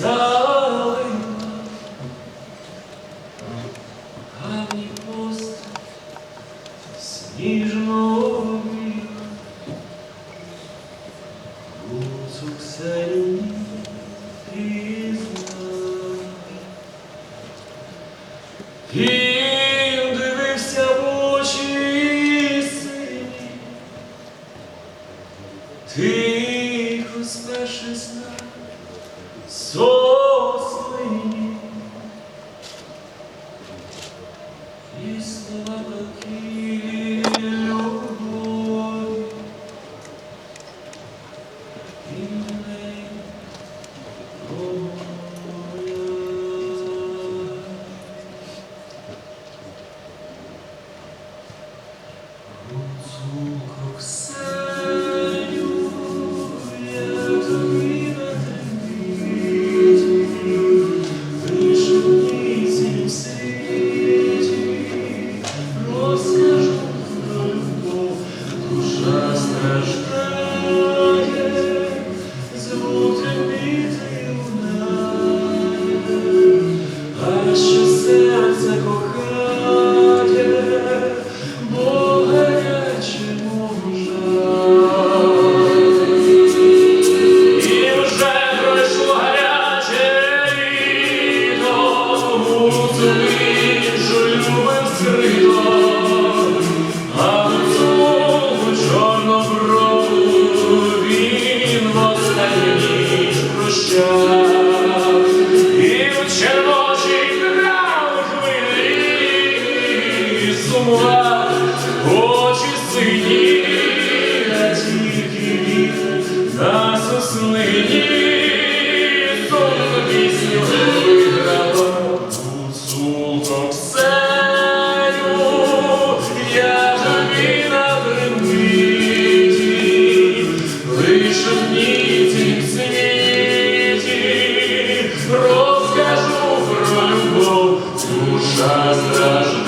залина, гарні пост сніжного віку, Куцук селі пізна. Тихо спеши на so sweet. Is the love show. страждає.